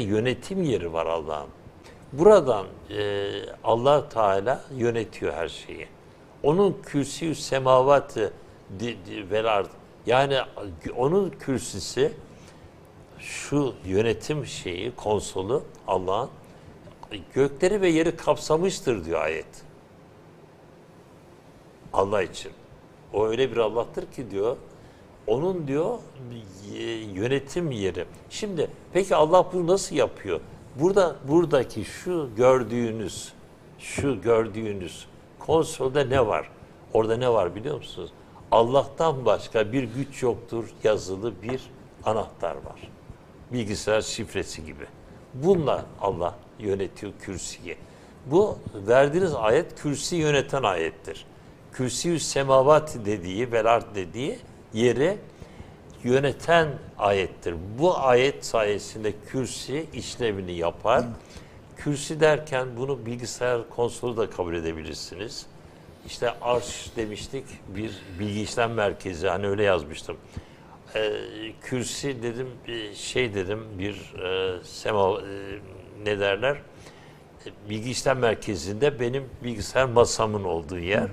yönetim yeri var Allah'ın. Buradan e, Allah Teala yönetiyor her şeyi. Onun kürsüyü semavatı vel ard. Yani onun kürsüsü şu yönetim şeyi, konsolu Allah'ın gökleri ve yeri kapsamıştır diyor ayet. Allah için. O öyle bir Allah'tır ki diyor. Onun diyor y- yönetim yeri. Şimdi peki Allah bunu nasıl yapıyor? Burada buradaki şu gördüğünüz şu gördüğünüz konsolda ne var? Orada ne var biliyor musunuz? Allah'tan başka bir güç yoktur yazılı bir anahtar var. Bilgisayar şifresi gibi. Bununla Allah yönetiyor kürsüyü. Bu verdiğiniz ayet kürsi yöneten ayettir. Kürsiyü semavat dediği, velard dediği yeri yöneten ayettir. Bu ayet sayesinde kürsi işlevini yapar. Kürsi derken bunu bilgisayar konsolu da kabul edebilirsiniz. İşte arş demiştik bir bilgi işlem merkezi hani öyle yazmıştım. Ee, kürsi dedim şey dedim bir e, sema e, ne derler E, bilgi işlem merkezinde benim bilgisayar masamın olduğu yer.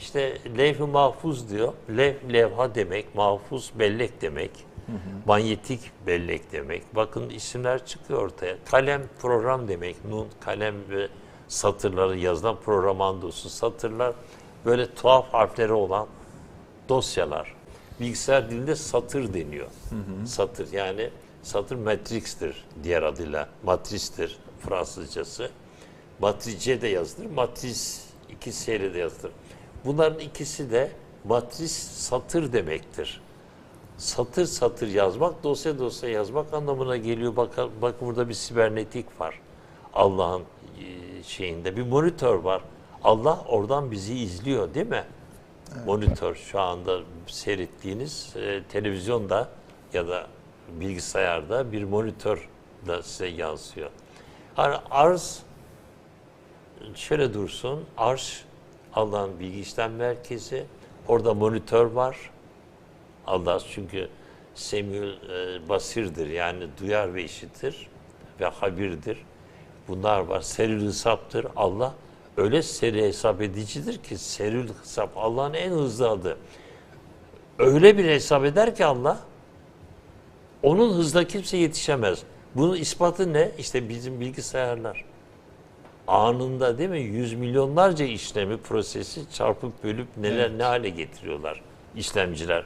İşte levh-i mahfuz diyor. Lev, levha demek, mahfuz bellek demek. Manyetik bellek demek. Bakın isimler çıkıyor ortaya. Kalem program demek. Nun, kalem ve satırları yazılan programandosu. Satırlar böyle tuhaf harfleri olan dosyalar. Bilgisayar dilinde satır deniyor. Satır yani satır matrix'tir diğer adıyla. Matristir Fransızcası. Matrice de yazılır. Matris iki seri de yazılır. Bunların ikisi de matris satır demektir. Satır satır yazmak, dosya dosya yazmak anlamına geliyor. Bakın, bakın burada bir sibernetik var. Allah'ın e, şeyinde bir monitör var. Allah oradan bizi izliyor değil mi? Monitör şu anda seyrettiğiniz e, televizyonda ya da bilgisayarda bir monitör da size yansıyor. Hani arz şöyle dursun. Arş Allah'ın bilgi işlem merkezi. Orada monitör var. Allah çünkü semül e, basirdir. Yani duyar ve işitir ve habirdir. Bunlar var. Serül hesaptır. Allah öyle seri hesap edicidir ki serül hesap Allah'ın en hızlı adı. Öyle bir hesap eder ki Allah onun hızla kimse yetişemez. Bunun ispatı ne? İşte bizim bilgisayarlar anında değil mi yüz milyonlarca işlemi prosesi çarpıp bölüp neler ne hale getiriyorlar işlemciler.